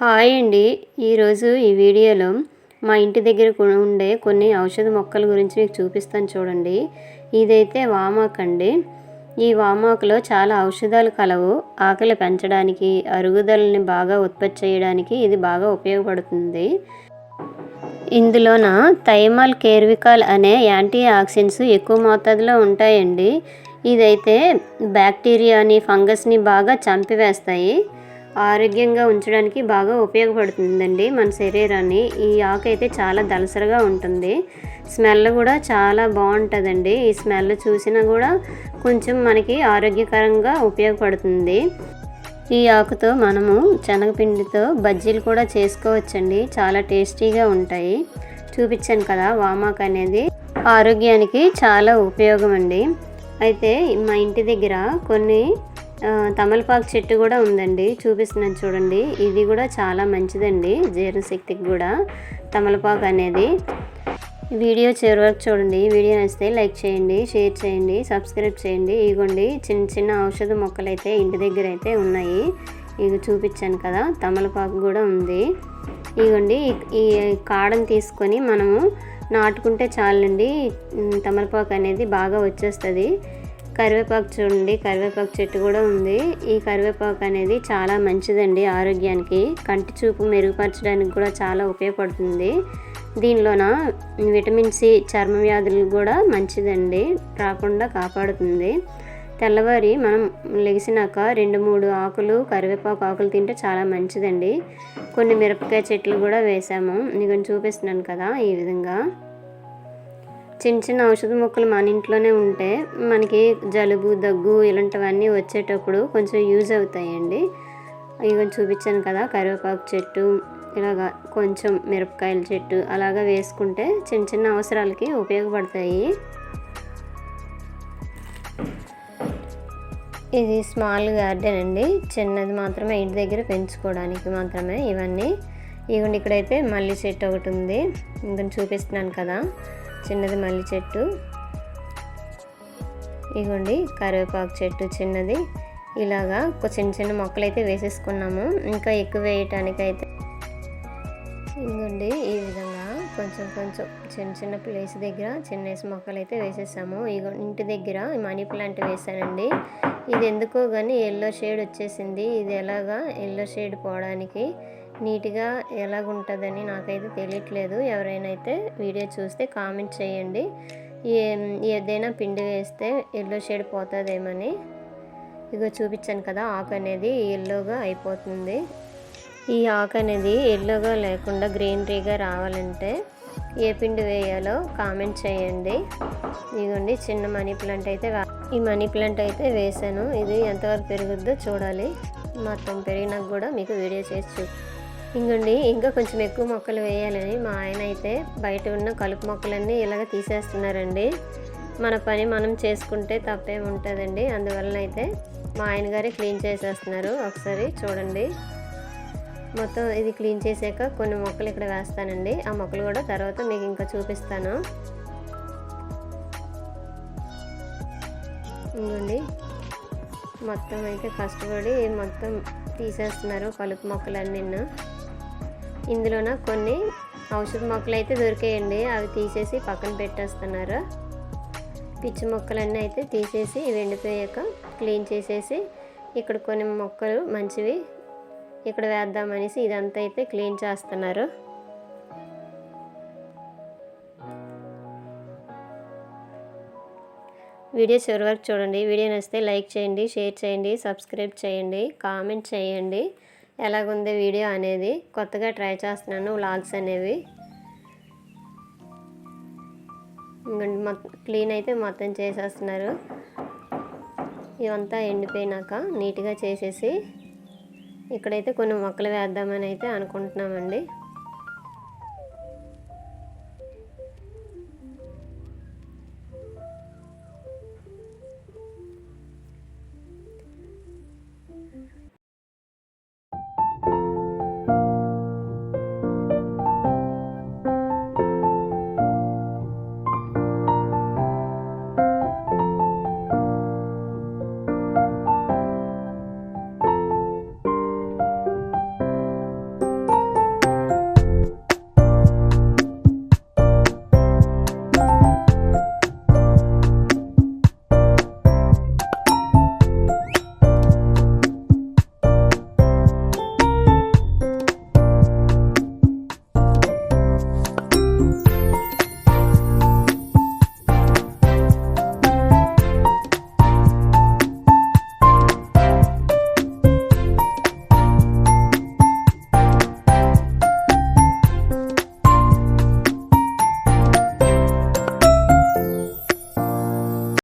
Hi అండి. ఈరోజు ఈ వీడియోలో మా ఇంటి దగ్గర ఉండే కొన్ని ఔషధ మొక్కల గురించి మీకు చూపిస్తాను చూడండి. ఇదైతే వామాక్ అండి. ఈ వామాకులో చాలా ఔషధాలు కలవు. ఆకలి పెంచడానికి అరుగుదలని బాగా ఉత్పత్తి చేయడానికి ఇది బాగా ఉపయోగపడుతుంది. ఇందులోన థైమాల్ కేర్వికాల్ అనే యాంటీ ఆక్సిడెంట్స్ ఎక్కువ మోతాదులో ఉంటాయండి. ఇదైతే బ్యాక్టీరియాని ఫంగస్ని బాగా చంపివేస్తాయి. ఆరోగ్యంగా ఉంచడానికి బాగా ఉపయోగపడుతుందండి మన శరీరాన్ని. ఈ ఆకు అయితే చాలా దలసరగా ఉంటుంది. స్మెల్ కూడా చాలా బాగుంటుందండి. ఈ స్మెల్ చూసినా కూడా కొంచెం మనకి ఆరోగ్యకరంగా ఉపయోగపడుతుంది. ఈ ఆకుతో మనము శనగపిండితో బజ్జీలు కూడా చేసుకోవచ్చండి. చాలా టేస్టీగా ఉంటాయి. చూపించాను కదా వామాక్ అనేది ఆరోగ్యానికి చాలా ఉపయోగం అండి అయితే మా ఇంటి దగ్గర కొన్ని తమలపాకు చెట్టు కూడా ఉందండి. చూపిస్తున్నాను చూడండి. ఇది కూడా చాలా మంచిదండి. జీర్ణశక్తికి కూడా తమలపాకు అనేది. వీడియో చివరి వరకు చూడండి. వీడియో నచ్చితే లైక్ చేయండి షేర్ చేయండి సబ్స్క్రైబ్ చేయండి. ఇగోండి చిన్న చిన్న ఔషధ మొక్కలు అయితే ఇంటి దగ్గర అయితే ఉన్నాయి. ఇవి చూపించాను కదా తమలపాకు కూడా ఉంది. ఇగోండి ఈ కాడను తీసుకొని మనము నాటుకుంటే చాలండి. తమలపాకు అనేది బాగా వచ్చేస్తుంది. కరివేపాకు చూడండి కరివేపాకు చెట్టు కూడా ఉంది. ఈ కరివేపాకు అనేది చాలా మంచిదండి ఆరోగ్యానికి. కంటి చూపు మెరుగుపరచడానికి కూడా చాలా ఉపయోగపడుతుంది. దీనిలోన విటమిన్ సి చర్మ వ్యాధులు కూడా మంచిదండి రాకుండా కాపాడుతుంది. తెల్లవారి మనం లెగిసినాక రెండు మూడు ఆకులు కరివేపాకు ఆకులు తింటే చాలా మంచిదండి. కొన్ని మిరపకాయ చెట్లు కూడా వేసాము. నీకు చూపిస్తున్నాను కదా ఈ విధంగా. చిన్న చిన్న ఔషధ మొక్కలు మన ఇంట్లోనే ఉంటే మనకి జలుబు దగ్గు ఇలాంటివన్నీ వచ్చేటప్పుడు కొంచెం యూజ్ అవుతాయండి. ఇవి చూపించాను కదా కరివేపాకు చెట్టు ఇలాగా కొంచెం మిరపకాయల చెట్టు అలాగా వేసుకుంటే చిన్న చిన్న అవసరాలకి ఉపయోగపడతాయి. ఇది స్మాల్ గార్డెన్ అండి. చిన్నది మాత్రమే ఇంటి దగ్గర పెంచుకోవడానికి మాత్రమే ఇవన్నీ. ఇవ్వండి ఇక్కడైతే మల్లి చెట్టు ఒకటి ఉంది. ఇంకా చూపిస్తున్నాను కదా. చిన్నది మల్లి చెట్టు. ఇగోండి కరివేపాకు చెట్టు చిన్నది. ఇలాగా ఒక చిన్న చిన్న మొక్కలు అయితే వేసేసుకున్నాము. ఇంకా ఎక్కువ వేయటానికి అయితే ఇదిగోండి ఈ విధంగా కొంచెం కొంచెం చిన్న చిన్న ప్లేస్ దగ్గర చిన్న వేసి మొక్కలు అయితే వేసేసాము. ఇగో ఇంటి దగ్గర మనీ ప్లాంట్ వేసానండి ఇది ఎందుకో కానీ ఎల్లో షేడ్ వచ్చేసింది. ఇది ఎలాగా ఎల్లో షేడ్ పోవడానికి నీట్గా ఎలాగుంటుందని నాకైతే తెలియట్లేదు. ఎవరైనా అయితే వీడియో చూస్తే కామెంట్ చేయండి. ఏ- ఏదైనా పిండి వేస్తే ఎల్లో షేడ్ పోతుందేమని. ఇగో చూపించాను కదా ఆకు అనేది ఎల్లోగా అయిపోతుంది. ఈ ఆకు అనేది ఎల్లోగా లేకుండా గ్రీనరీగా రావాలంటే ఏ పిండి వేయాలో కామెంట్ చేయండి. ఇదిగోండి చిన్న మనీ ప్లాంట్ అయితే ఈ మనీ ప్లాంట్ అయితే వేసాను. ఇది ఎంతవరకు పెరుగుద్దో చూడాలి. మొత్తం పెరిగినాక కూడా మీకు వీడియో చేసి చూ ఇంకండి ఇంకా కొంచెం ఎక్కువ మొక్కలు వేయాలని మా ఆయన అయితే బయట ఉన్న కలుపు మొక్కలన్నీ ఇలాగ తీసేస్తున్నారండి. మన పని మనం చేసుకుంటే తప్పేం ఉంటుందండి. అందువలన అయితే మా ఆయన గారే క్లీన్ చేసేస్తున్నారు. ఒకసారి చూడండి. మొత్తం ఇది క్లీన్ చేసాక కొన్ని మొక్కలు ఇక్కడ వేస్తానండి. ఆ మొక్కలు కూడా తర్వాత మీకు ఇంకా చూపిస్తాను. ఇంకోండి మొత్తం అయితే కష్టపడి మొత్తం తీసేస్తున్నారు కలుపు మొక్కలన్నీ. ఇందులోన కొన్ని ఔషధ మొక్కలు అయితే దొరికాయండి. అవి తీసేసి పక్కన పెట్టేస్తున్నారు. పిచ్చి మొక్కలన్నీ అయితే తీసేసి ఎండిపోయాక క్లీన్ చేసేసి ఇక్కడ కొన్ని మొక్కలు మంచివి ఇక్కడ వేద్దామనేసి ఇదంతా అయితే క్లీన్ చేస్తున్నారు. వీడియో చివరి వరకు చూడండి. వీడియో నచ్చితే లైక్ చేయండి షేర్ చేయండి సబ్స్క్రైబ్ చేయండి కామెంట్ చేయండి. ఎలాగుంది వీడియో అనేది కొత్తగా ట్రై చేస్తున్నాను వ్లాగ్స్ అనేవి. ఇంకండి మొత్తం క్లీన్ అయితే మొత్తం చేసేస్తున్నారు. ఇవంతా ఎండిపోయినాక నీట్గా చేసేసి ఇక్కడైతే కొన్ని మొక్కలు వేద్దామని అయితే అనుకుంటున్నామండి.